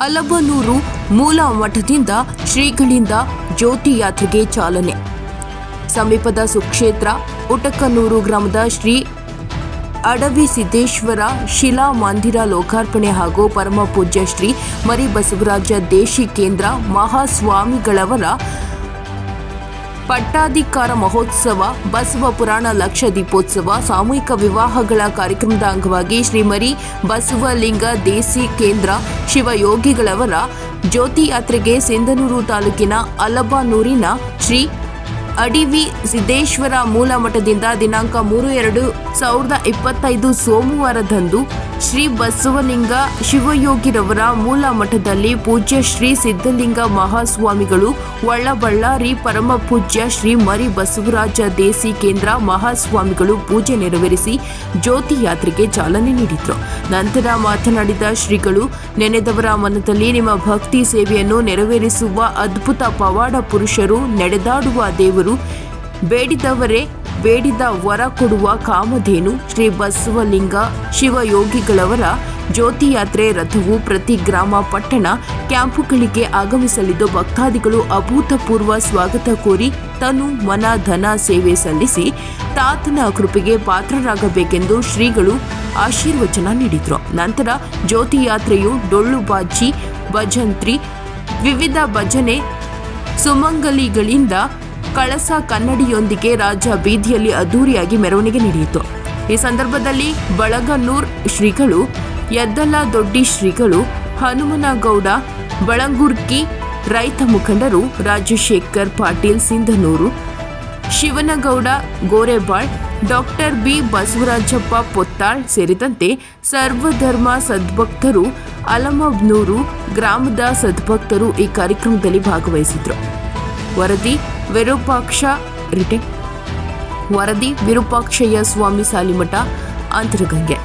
ಅಲಬನೂರು ಮೂಲ ಮಠದಿಂದ ಶ್ರೀಗಳಿಂದ ಜ್ಯೋತಿ ಯಾತ್ರೆಗೆ ಚಾಲನೆ. ಸಮೀಪದ ಸುಕ್ಷೇತ್ರ ಉಟಕನೂರು ಗ್ರಾಮದ ಶ್ರೀ ಅಡವಿ ಸಿದ್ದೇಶ್ವರ ಶಿಲಾ ಮಂದಿರ ಲೋಕಾರ್ಪಣೆ ಹಾಗೂ ಪರಮ ಪೂಜ್ಯ ಶ್ರೀ ಮರಿ ಬಸವರಾಜ ದೇಶಿ ಕೇಂದ್ರ ಮಹಾಸ್ವಾಮಿಗಳವರ ಪಟ್ಟಾಧಿಕಾರ ಮಹೋತ್ಸವ, ಬಸವ ಪುರಾಣ ಲಕ್ಷ ದೀಪೋತ್ಸವ, ಸಾಮೂಹಿಕ ವಿವಾಹಗಳ ಕಾರ್ಯಕ್ರಮದ ಅಂಗವಾಗಿ ಶ್ರೀಮರಿ ಬಸವಲಿಂಗ ದೇಸಿ ಕೇಂದ್ರ ಶಿವಯೋಗಿಗಳವರ ಜ್ಯೋತಿ ಯಾತ್ರೆಗೆ ಸಿಂಧನೂರು ತಾಲೂಕಿನ ಅಲಬಾನೂರಿನ ಶ್ರೀ ಅಡಿವಿ ಸಿದ್ದೇಶ್ವರ ಮೂಲ ಮಠದಿಂದ ದಿನಾಂಕ ಮೂರು ಎರಡು ಸಾವಿರದ ಇಪ್ಪತ್ತೈದು ಸೋಮವಾರದಂದು ಶ್ರೀ ಬಸವಲಿಂಗ ಶಿವಯೋಗಿರವರ ಮೂಲ ಮಠದಲ್ಲಿ ಪೂಜ್ಯ ಶ್ರೀ ಸಿದ್ಧಲಿಂಗ ಮಹಾಸ್ವಾಮಿಗಳು ಒಳ್ಳಬಳ್ಳಾರಿ ಪರಮ ಪೂಜ್ಯ ಶ್ರೀ ಮರಿ ಬಸವರಾಜ ದೇಸಿ ಕೇಂದ್ರ ಮಹಾಸ್ವಾಮಿಗಳು ಪೂಜೆ ನೆರವೇರಿಸಿ ಜ್ಯೋತಿ ಯಾತ್ರೆಗೆ ಚಾಲನೆ ನೀಡಿದರು. ನಂತರ ಮಾತನಾಡಿದ ಶ್ರೀಗಳು, ನೆನೆದವರ ಮನದಲ್ಲಿ ನಿಮ್ಮ ಭಕ್ತಿ ಸೇವೆಯನ್ನು ನೆರವೇರಿಸುವ ಅದ್ಭುತ ಪವಾಡ ಪುರುಷರು, ನಡೆದಾಡುವ ದೇವರು, ಬೇಡಿದವರೇ ಬೇಡಿದ ವರ ಕೊಡುವ ಕಾಮಧೇನು ಶ್ರೀ ಬಸವಲಿಂಗ ಶಿವಯೋಗಿಗಳವರ ಜ್ಯೋತಿಯಾತ್ರೆ ರಥವು ಪ್ರತಿ ಗ್ರಾಮ ಪಟ್ಟಣ ಕ್ಯಾಂಪುಗಳಿಗೆ ಆಗಮಿಸಲಿದ್ದು ಭಕ್ತಾದಿಗಳು ಅಭೂತಪೂರ್ವ ಸ್ವಾಗತ ಕೋರಿ ತನು ಮನ ಧನ ಸೇವೆ ಸಲ್ಲಿಸಿ ತಾತನ ಕೃಪೆಗೆ ಪಾತ್ರರಾಗಬೇಕೆಂದು ಶ್ರೀಗಳು ಆಶೀರ್ವಚನ ನೀಡಿದರು. ನಂತರ ಜ್ಯೋತಿಯಾತ್ರೆಯು ಡೊಳ್ಳು ಬಾಜಿ, ಭಜಂತ್ರಿ, ವಿವಿಧ ಭಜನೆ, ಸುಮಂಗಲಿಗಳಿಂದ ಕಳಸ ಕನ್ನಡಿಯೊಂದಿಗೆ ರಾಜ ಬೀದಿಯಲ್ಲಿ ಅದ್ದೂರಿಯಾಗಿ ಮೆರವಣಿಗೆ ನಡೆಯಿತು. ಈ ಸಂದರ್ಭದಲ್ಲಿ ಬಳಗನೂರ್ ಶ್ರೀಗಳು ಯದ್ದಲ ದೊಡ್ಡಿ ಶ್ರೀಗಳು, ಹನುಮನಗೌಡ, ಬಳಂಗುರ್ಕಿ ರೈತ ಮುಖಂಡರು, ರಾಜಶೇಖರ್ ಪಾಟೀಲ್ ಸಿಂಧನೂರು, ಶಿವನಗೌಡ ಗೋರೆಬಾಳ್, ಡಾಕ್ಟರ್ ಬಿ ಬಸವರಾಜಪ್ಪ ಪೊತ್ತಾಳ್ ಸೇರಿದಂತೆ ಸರ್ವಧರ್ಮ ಸದ್ಭಕ್ತರು, ಅಲಮಬ್ನೂರು ಗ್ರಾಮದ ಸದ್ಭಕ್ತರು ಈ ಕಾರ್ಯಕ್ರಮದಲ್ಲಿ ಭಾಗವಹಿಸಿದರು. ವರದಿ ವಿರೂಪಾಕ್ಷ ರಿಟೆ ವರದಿ ವಿರೂಪಾಕ್ಷಯ್ಯ ಸ್ವಾಮಿ ಸಾಲಿಮಠ ಅಂತರಗಂಗೆ